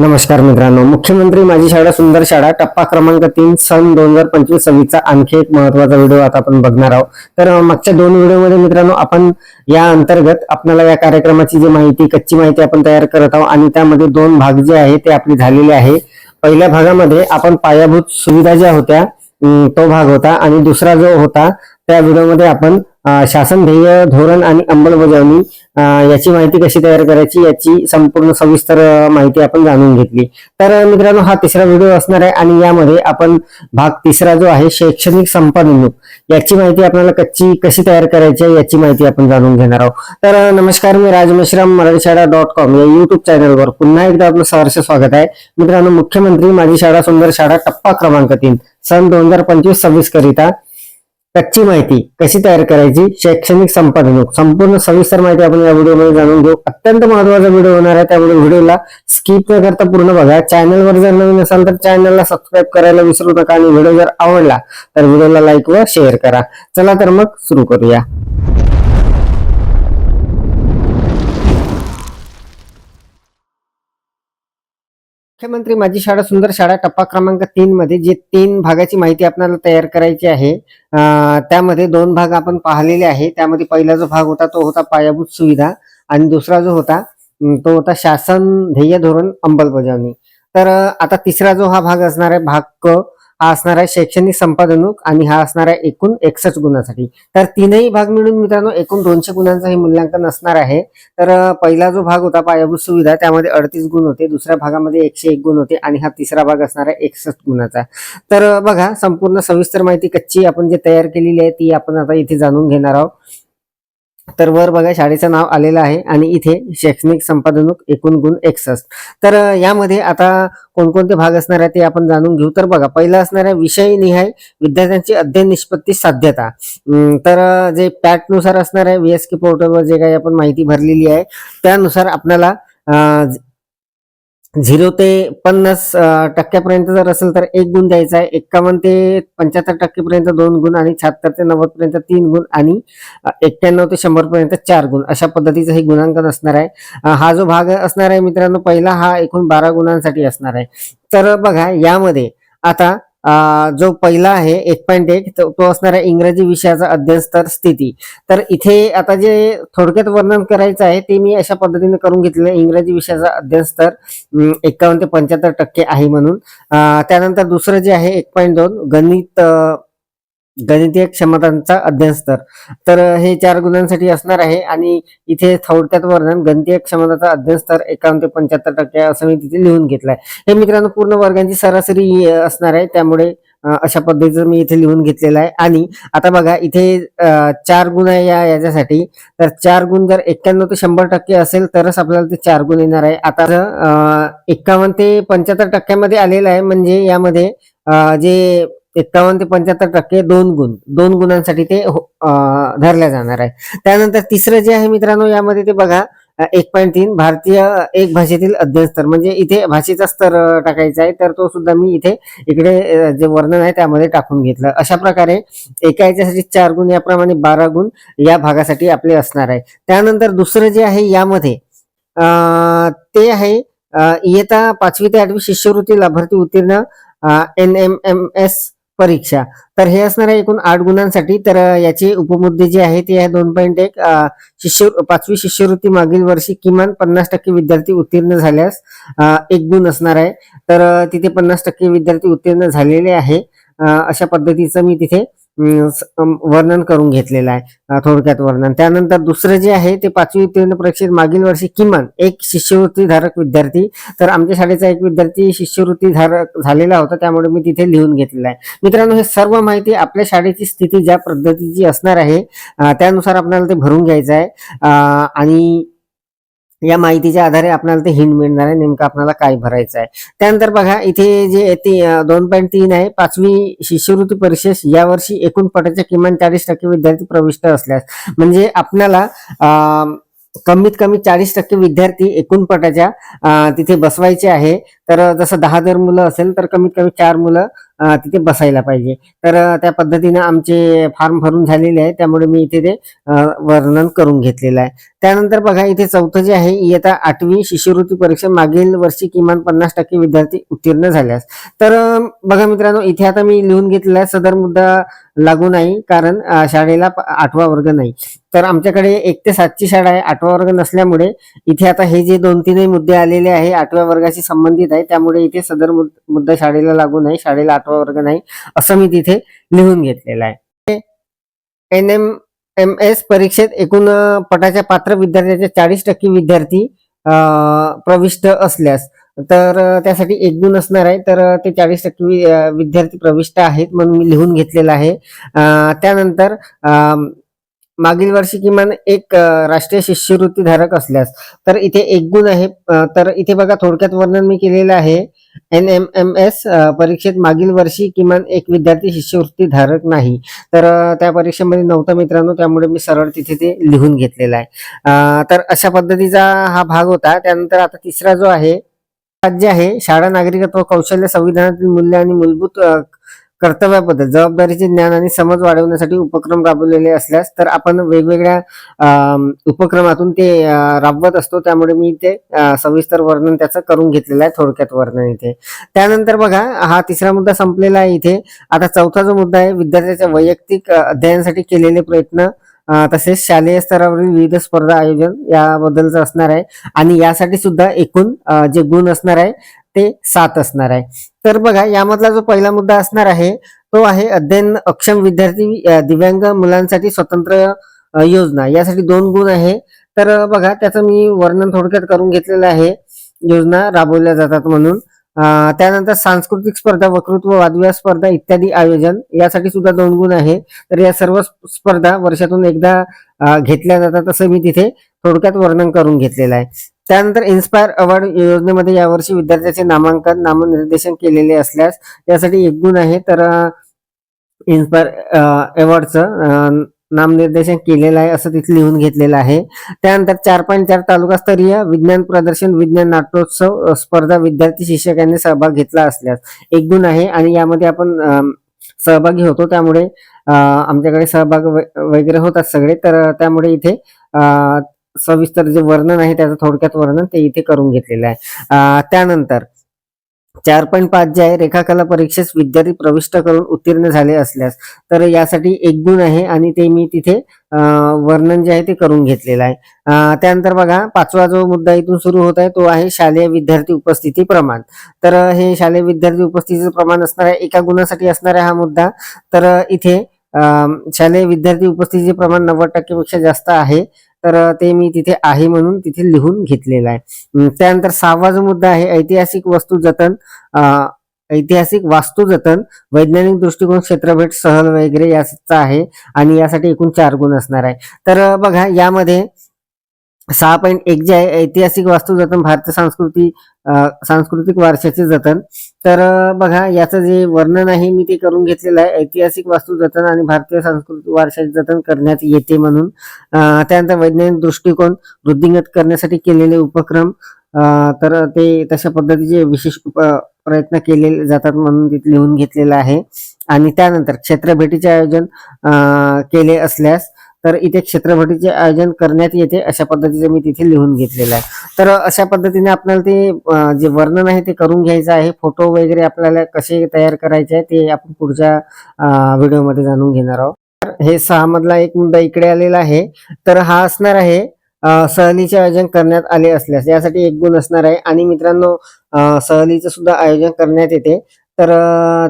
नमस्कार मित्रांनो. मुख्यमंत्री माझी शाळा सुंदर शाळा टप्पा क्रमांक तीन सन दोन हजार पंचवीस सव्वीसचा आणखी एक महत्त्वाचा व्हिडिओ आता आपण बघणार आहोत. तर मागच्या दोन व्हिडिओमध्ये मित्रांनो आपण या अंतर्गत आपल्याला या कार्यक्रमाची जी माहिती कच्ची माहिती आपण तयार करत आहोत आणि त्यामध्ये दोन भाग जे आहे ते आपले झालेले आहे. पहिल्या भागामध्ये आपण पायाभूत सुविधा ज्या होत्या तो भाग होता आणि दुसरा जो होता त्या व्हिडिओमध्ये आपण शासन ध्येय धोरण आणि अंमलबजावणी याची माहिती कशी तयार करायची याची संपूर्ण सविस्तर माहिती आपण जाणून घेतली. तर मित्रांनो हा तिसरा व्हिडिओ असणार आहे आणि यामध्ये आपण भाग तिसरा जो आहे शैक्षणिक संपादनूक याची माहिती आपल्याला कच्ची कशी तयार करायची आहे याची माहिती आपण जाणून घेणार आहोत. तर नमस्कार मी राजमेश्राम मराठी शाळा डॉट कॉम या युट्यूब चॅनलवर पुन्हा एकदा आपलं सहर्ष स्वागत आहे. मित्रांनो मुख्यमंत्री माझी शाळा सुंदर शाळा टप्पा क्रमांक तीन सन दोन हजार पंचवीस सव्वीस करिता कच्ची माहिती कशी तयार करायची शैक्षणिक संपादनूक संपूर्ण सविस्तर माहिती आपण या व्हिडिओमध्ये जाणून घेऊ. अत्यंत महत्त्वाचा व्हिडिओ होणार आहे त्यामुळे व्हिडिओला स्किप न करता पूर्ण बघा. चॅनलवर जर नवीन असाल तर चॅनलला सबस्क्राईब करायला विसरू नका आणि व्हिडिओ जर आवडला तर व्हिडिओला लाईक व शेअर करा. चला तर मग सुरू करूया. मुख्यमंत्री माझी शाळा सुंदर शाळा टप्पा क्रमांक तीन मध्ये जे तीन भागाची माहिती आपल्याला तयार करायची आहे त्यामध्ये दोन भाग आपण पाहिलेले आहे. त्यामध्ये पहिला जो भाग होता तो होता पायाभूत सुविधा आणि दुसरा जो होता तो होता शासन ध्येय धोरण अंमलबजावणी. तर आता तिसरा जो हा भाग असणार आहे भाग क. हा असणार आहे शैक्षणिक संपादनूक आणि हा असणार आहे एकूण एकसष्ट गुणासाठी. तर तीनही भाग मिळून मित्रांनो एकूण दोनशे गुणांचं हे मूल्यांकन असणार आहे. तर पहिला जो भाग होता पायाभूत सुविधा त्यामध्ये अडतीस गुण होते. दुसऱ्या भागामध्ये एकशे एक गुण होते आणि हा तिसरा भाग असणार आहे एकसष्ट गुणाचा. तर बघा संपूर्ण सविस्तर माहिती कच्ची आपण जे तयार केलेली आहे ती आपण आता इथे जाणून घेणार आहोत. तर वर बघा शाळेचं नाव आलेलं आहे आणि इथे शैक्षणिक संपादनूक एकूण गुण एकसष्ट. तर यामध्ये आता कोणकोणते भाग असणार आहे ते आपण जाणून घेऊ. तर बघा पहिला असणार आहे विषय निहाय विद्यार्थ्यांची अध्ययन निष्पत्ती साध्यता. तर जे पॅटनुसार असणार आहे व्हीएसके पोर्टलवर जे काही आपण माहिती भरलेली आहे त्यानुसार आपल्याला झिरो ते पन्नास टक्क्यापर्यंत जर असेल तर एक गुण द्यायचा आहे. एक्कावन्न ते पंच्याहत्तर टक्केपर्यंत दोन गुण आणि शहात्तर ते नव्वद पर्यंत तीन गुण आणि एक्क्याण्णव ते शंभर पर्यंत चार गुण. अशा पद्धतीचं हे गुणांकन असणार आहे. हा जो भाग असणार आहे मित्रांनो पहिला हा एकूण बारा गुणांसाठी असणार आहे. तर बघा यामध्ये आता जो पहिला आहे एक पॉईंट एक तो तो असणार आहे इंग्रजी विषयाचा अध्ययन स्तर स्थिती. तर इथे आता जे थोडक्यात वर्णन करायचं आहे ते मी अशा पद्धतीने करून घेतलेलं आहे. इंग्रजी विषयाचा अध्ययन स्तर एकावन्न ते पंच्याहत्तर टक्के आहे म्हणून. त्यानंतर दुसरं जे आहे एक पॉईंट दोन गणित गणितीय क्षमतांचा अध्ययन स्तर. तर हे चार गुणांसाठी असणार आहे आणि इथे थोडक्यात वर्णन गणितीय क्षमताचा अध्ययन स्तर एकावन्न ते पंच्याहत्तर टक्के असं मी तिथे लिहून घेतलंय. हे मित्रांनो पूर्ण वर्गांची सरासरी असणार आहे. त्यामुळे अशा पद्धतीचं मी इथे लिहून घेतलेलं आहे. आणि आता बघा इथे चार गुण आहे या याच्यासाठी. तर चार गुण जर एक्क्याण्णव ते शंभर टक्के असेल तरच आपल्याला ते चार गुण येणार आहे. आता एक्कावन्न ते पंच्याहत्तर टक्क्यामध्ये आलेलं आहे. म्हणजे यामध्ये जे एकावन्न ते पंच्याहत्तर टक्के दोन गुण दोन गुणांसाठी ते हो- धरल्या जाणार आहे. त्यानंतर तिसरं जे आहे मित्रांनो यामध्ये ते बघा एक पॉईंट तीन भारतीय एक भाषेतील अध्ययन स्तर म्हणजे इथे भाषेचा स्तर टाकायचा आहे तर तो सुद्धा मी इथे इकडे जे वर्णन आहे त्यामध्ये टाकून घेतलं. अशा प्रकारे एका याच्यासाठी चार गुण याप्रमाणे बारा गुण या भागासाठी आपले असणार आहे. त्यानंतर दुसरं जे आहे यामध्ये ते आहे इयता पाचवी ते आठवी शिष्यवृत्ती लाभार्थी उत्तीर्ण एन एम एम एस परीक्षा. तर हे असणार आहे एकूण आठ गुणांसाठी तर याचे उपमुद्दे जे आहे ते आहे दोन पॉईंट एक शिष्य पाचवी शिष्यवृत्ती मागील वर्षी किमान पन्नास टक्के विद्यार्थी उत्तीर्ण झाल्यास एक गुण असणार आहे. तर तिथे पन्नास टक्के विद्यार्थी उत्तीर्ण झालेले आहे. अशा पद्धतीचं मी तिथे वर्णन करून घेतलेलं आहे थोडक्यात वर्णन. त्यानंतर दुसरं जे आहे ते पाचवी उत्तीर्ण परीक्षेत मागील वर्षी किमान एक शिष्यवृत्ती धारक विद्यार्थी तर आमच्या शाळेचा एक विद्यार्थी शिष्यवृत्ती धारक झालेला होता त्यामुळे मी तिथे लिहून घेतलेला आहे. मित्रांनो हे सर्व माहिती आपल्या शाळेची स्थिती ज्या पद्धतीची असणार आहे त्यानुसार आपल्याला ते भरून घ्यायचं आहे. आणि या माहितीच्या आधारे आपल्याला ते हिंड मिळणार आहे. नेमकं आपल्याला काय भरायचं आहे. त्यानंतर बघा इथे जे दोन पॉईंट तीन आहे. पाचवी शिष्यवृत्ती परीक्षेस यावर्षी एकूण पटाच्या किमान चाळीस टक्के विद्यार्थी प्रविष्ट असल्यास म्हणजे आपल्याला कमीत कमी चाळीस टक्के विद्यार्थी एकूण पटाच्या तिथे बसवायचे आहे. तर जसं दहा जर मुलं असेल तर कमीत कमी चार मुलं तिथे बसायला पाहिजे. तर त्या पद्धतीनं आमचे फॉर्म भरून झालेले आहे त्यामुळे मी इथे ते वर्णन करून घेतलेलं आहे. त्यानंतर बघा इथे चौथं जे आहे इयत्ता आठवी शिष्यवृत्ती परीक्षा मागील वर्षी किमान पन्नास टक्के विद्यार्थी उत्तीर्ण झाल्यास. तर बघा मित्रांनो इथे आता मी लिहून घेतलेला आहे. सदर मुद्दा लागू नाही कारण शाळेला प- आठवा वर्ग नाही. तर आमच्याकडे एक ते सातची शाळा आहे. आठवा वर्ग नसल्यामुळे इथे आता हे जे दोन तीनही मुद्दे आलेले आहे आठव्या वर्गाशी संबंधित आहे. त्यामुळे इथे सदर मुद्दा शाळेला लागू नाही. शाळेला आठवा वर्ग नाही असं मी तिथे लिहून घेतलेलं आहे. एन एम एम एस परीक्षेत एकूण पटाच्या पात्र विद्यार्थ्याचे चाळीस टक्के विद्यार्थी प्रविष्ट असल्यास तर त्यासाठी एक गुण असणार आहे. तर ते चाळीस टक्के विद्यार्थी प्रविष्ट आहेत म्हणून मी लिहून घेतलेलं आहे. त्यानंतर मागील वर्षी किमान एक राष्ट्रीय शिष्यवृत्ती धारक असल्यास तर इथे एक गुण आहे. तर इथे बघा थोडक्यात वर्णन मी केलेलं आहे. एन एम एम एस परीक्षेत मागील वर्षी किमान एक विद्यार्थी शिष्यवृत्ती धारक नाही. तर त्या परीक्षेमध्ये नव्हता मित्रांनो त्यामुळे मी सरळ तिथे ते लिहून घेतलेलं आहे. तर अशा पद्धतीचा हा भाग होता. त्यानंतर आता तिसरा जो आहे राज्य आहे शाळा नागरिकत्व कौशल्य संविधानातील मूल्य आणि मूलभूत कर्तव्याबद्दल जबाबदारीचे ज्ञान आणि समज वाढवण्यासाठी उपक्रम राबवलेले असल्यास तर आपण वेगवेगळ्या उपक्रमातून ते राबवत असतो. त्यामुळे मी ते सविस्तर वर्णन त्याचं करून घेतलेलं आहे थोडक्यात वर्णन इथे. त्यानंतर बघा हा तिसरा मुद्दा संपलेला आहे इथे. आता चौथा जो मुद्दा आहे विद्यार्थ्याच्या वैयक्तिक अध्ययनासाठी केलेले प्रयत्न तसेच शालेय स्तरावरील विविध स्पर्धा आयोजन याबद्दलचं असणार आहे. आणि यासाठी सुद्धा एकूण जे गुण असणार आहे ते सात असणार आहे. तर बघा यामधला जो पहिला मुद्दा असणार आहे तो आहे अध्ययन अक्षम विद्यार्थी दिव्यांग मुलांसाठी स्वतंत्र योजना. यासाठी दोन गुण आहे. तर बघा त्याचं मी वर्णन थोडक्यात करून घेतलेलं आहे. योजना राबवल्या जातात म्हणून. त्यानंतर सांस्कृतिक स्पर्धा वक्तृत्व वादविवाद स्पर्धा इत्यादी आयोजन यासाठी सुद्धा दोन गुण आहे. तर या सर्व स्पर्धा वर्षातून एकदा घेतल्या जातात असं मी तिथे थोडक्यात वर्णन करून घेतलेलं आहे. त्यानंतर इन्स्पायर अवॉर्ड योजनेमध्ये यावर्षी विद्यार्थ्याचे नामांकन नामनिर्देशन केलेले असल्यास यासाठी एक गुण आहे. तर इन्स्पायर अवॉर्डचं नामनिर्देशन केलेलं आहे असं तिथे लिहून घेतलेलं आहे. त्यानंतर चार पॉईंट चार तालुकास्तरीय विज्ञान प्रदर्शन विज्ञान नाट्योत्सव स्पर्धा विद्यार्थी शिक्षकांनी सहभाग घेतला असल्यास एक गुण आहे आणि यामध्ये आपण सहभागी होतो. त्यामुळे आमच्याकडे सहभाग वगैरे होतात सगळे. तर त्यामुळे इथे सविस्तर जे वर्णन आहे त्याचं थोडक्यात वर्णन ते इथे करून घेतलेलं आहे. त्यानंतर चार पॉईंट पाच जे आहे रेखाकला परीक्षेस विद्यार्थी प्रविष्ट करून उत्तीर्ण झाले असल्यास तर यासाठी एक गुण आहे आणि ते मी तिथे वर्णन जे आहे ते करून घेतलेलं आहे. त्यानंतर बघा पाचवा जो मुद्दा इथून सुरू होत आहे तो आहे शालेय विद्यार्थी उपस्थिती प्रमाण. तर हे शालेय विद्यार्थी उपस्थितीचं प्रमाण असणार आहे एका गुणासाठी असणार आहे हा मुद्दा. तर इथे शालेय विद्यार्थी उपस्थितीचे प्रमाण नव्वद टक्केपेक्षा जास्त आहे. तर ते मी तिथे आहे म्हणून तिथे लिहून घेतलेलं आहे. त्यानंतर सहावा जो मुद्दा आहे ऐतिहासिक वस्तू जतन ऐतिहासिक वास्तू जतन वैज्ञानिक दृष्टिकोन क्षेत्रभेट सहल वगैरे याचा आहे आणि यासाठी एकूण चार गुण असणार आहे. तर बघा यामध्ये सहा पॉईंट एक जे आहे ऐतिहासिक वास्तू जतन भारतीय संस्कृती सांस्कृतिक वारशाचे जतन. तर बघा याचं जे वर्णन आहे मी ते करून घेतलेलं आहे. ऐतिहासिक वास्तू जतन आणि भारतीय सांस्कृतिक वारशाचे जतन करण्यात येते म्हणून. त्यानंतर वैज्ञानिक दृष्टिकोन वृद्धिंगत करण्यासाठी केलेले उपक्रम तर ते तशा पद्धतीचे विशेष उप- प्रयत्न केले जातात म्हणून तिथे लिहून घेतलेलं आहे. आणि त्यानंतर क्षेत्रभेटीचे आयोजन केले असल्यास तर इथे क्षेत्रभटीचे आयोजन करण्यात येते अशा पद्धतीचं मी तिथे लिहून घेतलेलं आहे. तर अशा पद्धतीने आपल्याला ते जे वर्णन आहे ते करून घ्यायचं आहे. फोटो वगैरे आपल्याला कसे तयार करायचे आहे ते आपण पुढच्या व्हिडिओमध्ये जाणून घेणार आहोत. तर हे सहा मधला एक मुद्दा इकडे आलेला आहे. तर हा असणार आहे सहलीचे आयोजन करण्यात आले असल्यास. यासाठी एक गुण असणार आहे. आणि मित्रांनो सहलीचं सुद्धा आयोजन करण्यात येते. तर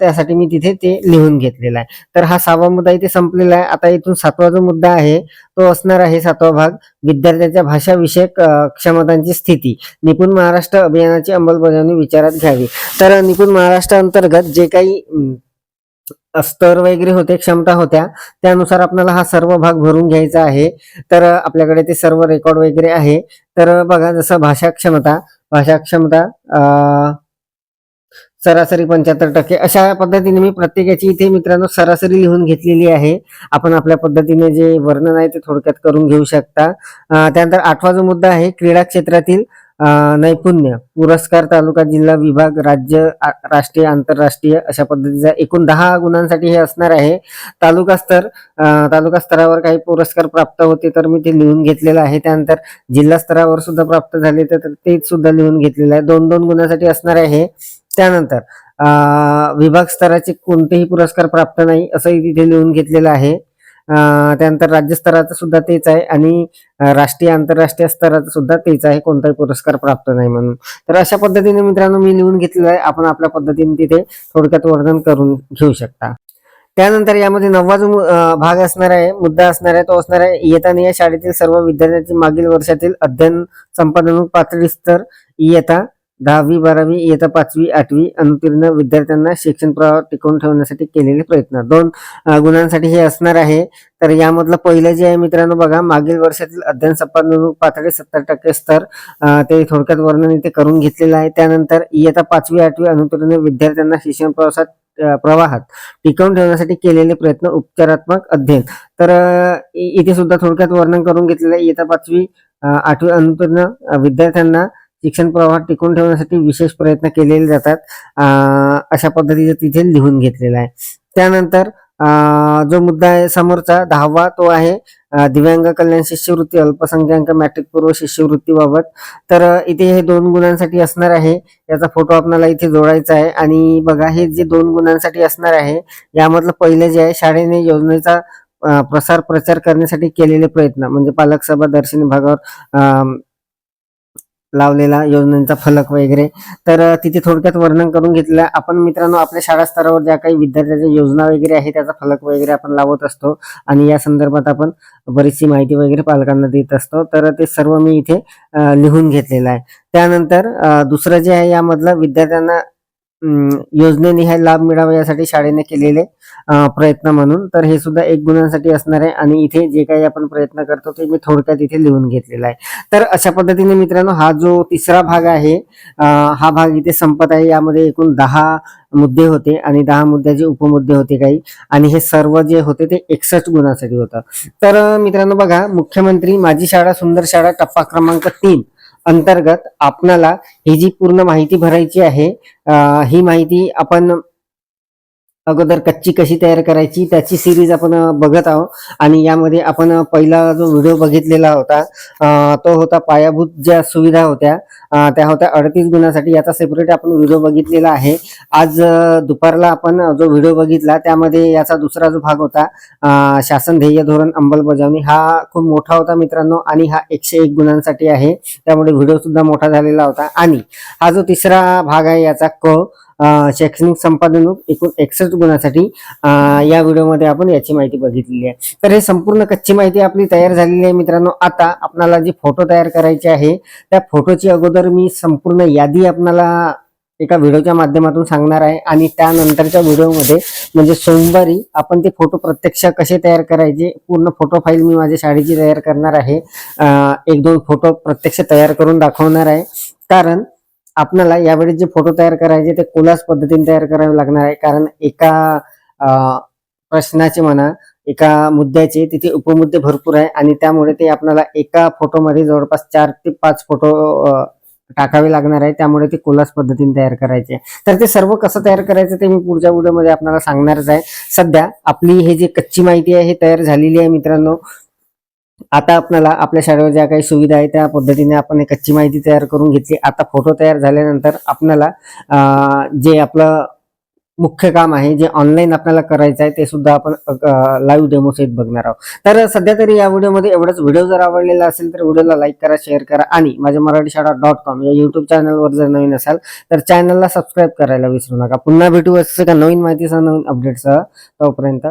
त्यासाठी मी तिथे ते लिहून घेतलेला आहे. तर हा सहावा मुद्दा इथे संपलेला आहे. आता इथून सातवा जो मुद्दा आहे तो असणार आहे सातवा भाग विद्यार्थ्यांच्या भाषाविषयक क्षमतांची स्थिती. निपुण महाराष्ट्र अभियानाची अंमलबजावणी विचारात घ्यावी. तर निपुण महाराष्ट्र अंतर्गत जे काही स्तर वगैरे होते क्षमता होत्या त्यानुसार आपल्याला हा सर्व भाग भरून घ्यायचा आहे. तर आपल्याकडे ते सर्व रेकॉर्ड वगैरे आहे. तर बघा जसं भाषा क्षमता भाषा क्षमता सरासरी पंच्याहत्तर टक्के. अशा पद्धतीने मी प्रत्येकाची इथे मित्रांनो सरासरी लिहून घेतलेली आहे. आपण आपल्या पद्धतीने जे वर्णन आहे ते थोडक्यात करून घेऊ शकता. त्यानंतर आठवा जो मुद्दा आहे क्रीडा क्षेत्रातील नैपुण्य पुरस्कार तालुका जिल्हा विभाग राज्य आ- राष्ट्रीय आंतरराष्ट्रीय अशा पद्धतीचा एकूण दहा गुणांसाठी हे असणार आहे. तालुका स्तर तालुका स्तरावर काही पुरस्कार प्राप्त होते तर मी ते लिहून घेतलेलं आहे. त्यानंतर जिल्हा स्तरावर सुद्धा प्राप्त झाले तर ते सुद्धा लिहून घेतलेलं आहे. दोन दोन गुणांसाठी असणार आहे त्यानंतर विभाग स्तराचे कोणतेही पुरस्कार प्राप्त नाही असंही तिथे लिहून घेतलेलं आहे. त्यानंतर राज्य स्तराचं सुद्धा तेच आहे आणि राष्ट्रीय आंतरराष्ट्रीय स्तराचं सुद्धा तेच आहे कोणताही पुरस्कार प्राप्त नाही म्हणून. तर अशा पद्धतीने मित्रांनो मी लिहून घेतलेलं आहे. आपण आपल्या पद्धतीने तिथे थोडक्यात वर्णन करून घेऊ शकता. त्यानंतर यामध्ये नववा जो भाग असणार आहे मुद्दा असणार आहे तो असणार आहे इयता या शाळेतील सर्व विद्यार्थ्यांची मागील वर्षातील अध्ययन संपादन पातळी स्तर इयता दहावी बारावी इयत्ता पाचवी आठवी अनुत्तीर्ण विद्यार्थ्यांना शिक्षण प्रवाह टिकवून ठेवण्यासाठी केलेले प्रयत्न. दोन गुणांसाठी हे असणार आहे. तर यामधलं पहिलं जे आहे मित्रांनो बघा मागील वर्षातील अध्ययन संपादन पातळी सत्तर टक्के स्तर ते थोडक्यात वर्णन इथे करून घेतलेलं आहे. त्यानंतर इयत्ता पाचवी आठवी अनुत्तीर्ण विद्यार्थ्यांना शिक्षण प्रवासात प्रवाहात टिकवून ठेवण्यासाठी केलेले प्रयत्न उपचारात्मक अध्ययन. तर इथे सुद्धा थोडक्यात वर्णन करून घेतलेलं आहे. इयत्ता पाचवी आठवी अनुत्तीर्ण विद्यार्थ्यांना शिक्षण प्रवाह टिकवून ठेवण्यासाठी विशेष प्रयत्न केलेले जातात. अशा पद्धतीचं तिथे लिहून घेतलेला आहे. त्यानंतर जो मुद्दा आहे समोरचा दहावा तो आहे दिव्यांग कल्याण शिष्यवृत्ती अल्पसंख्याक मॅट्रिक पूर्व शिष्यवृत्तीबाबत तर इथे हे दोन गुणांसाठी असणार आहे. याचा फोटो आपल्याला इथे जोडायचा आहे. आणि बघा हे जे दोन गुणांसाठी असणार आहे यामधलं पहिलं जे आहे शाळेने योजनेचा प्रसार प्रचार करण्यासाठी केलेले प्रयत्न. म्हणजे पालक सभा दर्शनी भागावर लावलेला योजनांचा फलक वगैरे. तर तिथे थोडक्यात वर्णन करून घेतलं आपण मित्रांनो आपल्या शाळा स्तरावर ज्या काही विद्यार्थ्यांच्या योजना वगैरे आहे त्याचा फलक वगैरे आपण लावत असतो. आणि या संदर्भात आपण बरीचशी माहिती वगैरे पालकांना देत असतो. तर ते सर्व मी इथे लिहून घेतलेलं आहे. त्यानंतर दुसरं जे आहे यामधलं विद्यार्थ्यांना योजनेने हे लाभ मिळावा यासाठी शाळेने केलेले प्रयत्न म्हणून. तर हे सुद्धा एक गुणांसाठी असणार आहे. आणि इथे जे काही आपण प्रयत्न करतो ते मी थोडक्यात इथे लिहून घेतलेला आहे. तर अशा पद्धतीने मित्रांनो हा जो तिसरा भाग आहे हा भाग इथे संपत आहे. यामध्ये एकूण दहा मुद्दे होते आणि दहा मुद्द्याचे उपमुद्दे होते काही. आणि हे सर्व जे होते ते एकसष्ट गुणांसाठी होतं. तर मित्रांनो बघा मुख्यमंत्री माझी शाळा सुंदर शाळा टप्पा क्रमांक तीन. अंतर्गत आपणाला ही जी पूर्ण माहिती भरायची आहे ही माहिती आपण अगोदर कच्ची कशी तयार करायची त्याची सिरीज आपण बघत आहोत. आणि यामध्ये आपण पहिला जो व्हिडिओ बघितलेला होता तो होता पायाभूत ज्या सुविधा होत्या त्या होत्या अडतीस गुणासाठी. याचा सेपरेट आपण व्हिडिओ बघितलेला आहे. आज दुपारला आपण जो व्हिडिओ बघितला त्यामध्ये याचा दुसरा जो भाग होता शासन ध्येय धोरण अंमलबजावणी. हा खूप मोठा होता मित्रांनो आणि हा एकशे एक गुणांसाठी आहे. त्यामुळे व्हिडिओ सुद्धा मोठा झालेला होता. आणि हा जो तिसरा भाग आहे याचा क शैक्षणिक संपादन एकूण एकसष्ट गुणासाठी या व्हिडिओमध्ये आपण याची माहिती बघितलेली आहे. तर हे संपूर्ण कच्ची माहिती आपली तयार झालेली आहे मित्रांनो. आता आपणाला जी फोटो तयार करायचे आहे त्या फोटोची अगोदर मी संपूर्ण यादी आपणाला एका व्हिडिओच्या माध्यमातून सांगणार आहे आणि त्यानंतरच्या व्हिडिओमध्ये म्हणजे सोमवारी आपण ते फोटो प्रत्यक्ष कसे तयार करायचे पूर्ण फोटो फाईल मी माझ्या शाळेची तयार करणार आहे. एक दोन फोटो प्रत्यक्ष तयार करून दाखवणार आहे. कारण आपल्याला यावेळी जे फोटो तयार करायचे ते कोलास पद्धतीने तयार करावे लागणार आहे. कारण एका प्रश्नाचे म्हणा एका मुद्द्याचे तिथे उपमुद्दे भरपूर आहे आणि त्यामुळे ते आपल्याला एका फोटोमध्ये जवळपास चार ते पाच फोटो टाकावे लागणार आहे. त्यामुळे ते कोलास पद्धतीने तयार करायचे. तर ते सर्व कसं तयार करायचं ते मी पुढच्या व्हिडिओमध्ये आपल्याला सांगणारच आहे. सध्या आपली हे जी कच्ची माहिती आहे ही तयार झालेली आहे मित्रांनो. आता आपल्याला आपल्या शाळेवर ज्या काही सुविधा आहे त्या पद्धतीने आपण एक कच्ची माहिती तयार करून घेतली. आता फोटो तयार झाल्यानंतर आपल्याला जे आपलं मुख्य काम आहे जे ऑनलाईन आपल्याला करायचं आहे ते सुद्धा आपण लाईव्ह डेमो सहित बघणार आहोत. तर सध्या तरी या व्हिडिओमध्ये एवढंच. व्हिडिओ जर आवडलेला असेल तर व्हिडिओला लाईक करा शेअर करा आणि माझ्या मराठी शाळा डॉट कॉम या युट्यूब चॅनलवर जर नवीन असाल तर चॅनलला सबस्क्राईब करायला विसरू नका. पुन्हा भेटू असं का नवीन माहितीसह नवीन अपडेटसह तोपर्यंत